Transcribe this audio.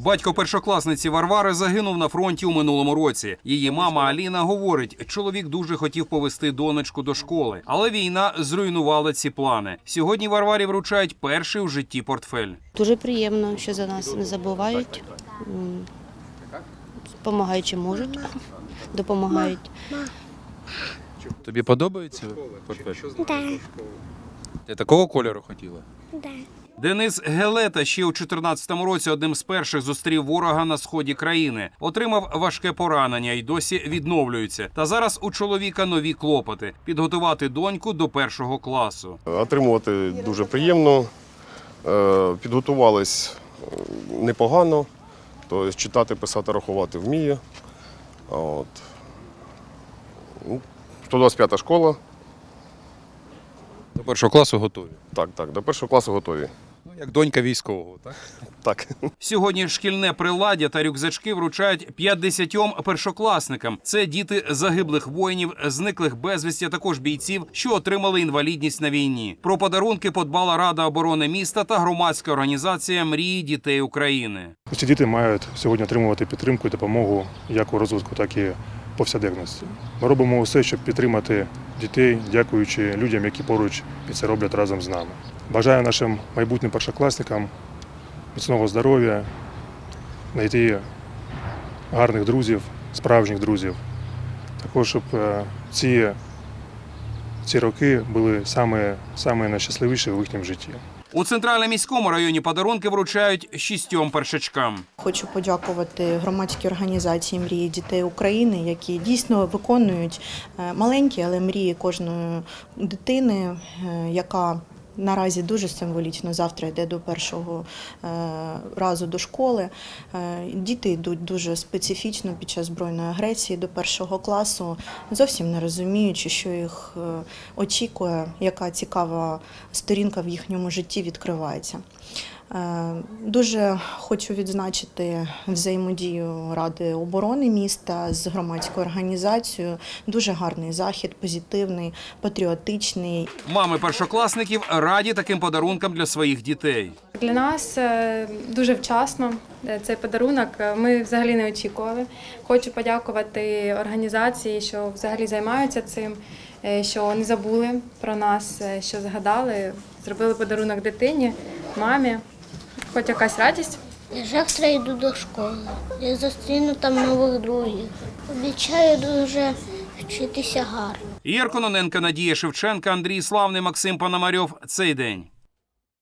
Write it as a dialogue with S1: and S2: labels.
S1: Батько першокласниці Варвари загинув на фронті у минулому році. Її мама Аліна говорить, чоловік дуже хотів повести донечку до школи, але війна зруйнувала ці плани. Сьогодні Варварі вручають перший у житті портфель.
S2: Дуже приємно, що за нас не забувають. М, Допомагають чи можуть, допомагають.
S3: Тобі подобається портфель?
S4: Да,
S3: Ти такого кольору хотіла?
S4: да.
S1: Денис Гелета ще у 2014 році одним з перших зустрів ворога на сході країни. Отримав важке поранення і досі відновлюється. Та зараз у чоловіка нові клопоти підготувати доньку до першого класу.
S5: Отримувати дуже приємно. Е, Підготувались е, непогано. Тобто читати, писати, рахувати вміє. От. Ну, 125 школа.
S3: До першого класу готові.
S5: Так, так, до першого класу готові.
S3: Ну, як донька військового, так?
S5: Так.
S1: Сьогодні шкільне приладдя та рюкзачки вручають 50 першокласникам. Це діти загиблих воїнів, зниклих безвісті, а також бійців, що отримали інвалідність на війні. Про подарунки подбала Рада оборони міста та громадська організація Мрії дітей України.
S6: Ці діти мають сьогодні отримувати підтримку і допомогу як у розвитку, так і повсякденності. Ми робимо усе, щоб підтримати дітей, дякуючи людям, які поруч і це роблять разом з нами. Бажаю нашим майбутнім першокласникам міцного здоров'я, знайти гарних друзів, справжніх друзів. Також, щоб е, ці, ці роки були саме, найщасливіші у їхньому житті.
S1: У центральному міському районі подарунки вручають шістьом першачкам.
S7: Хочу подякувати громадській організації Мрії дітей України, які дійсно виконують е, маленькі, але мрії кожної дитини, е, яка наразі дуже символічно завтра йде до першого е, разу до школи. Е, Діти йдуть дуже специфічно під час збройної агресії до першого класу, зовсім не розуміючи, що їх е, очікує, яка цікава сторінка в їхньому житті відкривається. Е, Дуже хочу відзначити взаємодію Ради оборони міста з громадською організацією. Дуже гарний захід, позитивний, патріотичний.
S1: Мами першокласників раді таким подарункам для своїх дітей.
S8: Для нас е, дуже вчасно е, цей подарунок. Ми взагалі не очікували. Хочу подякувати організації, що взагалі займаються цим, що не забули про нас, що згадали, зробили подарунок дитині, мамі. Хоч якась радість.
S4: Я завтра йду до школи. Я зустріну там нових друзів. Обіцяю дуже вчитися гарно.
S1: Ірко Кононенко, Надія Шевченка, Андрій Славний, Максим Пономарьов. Цей день.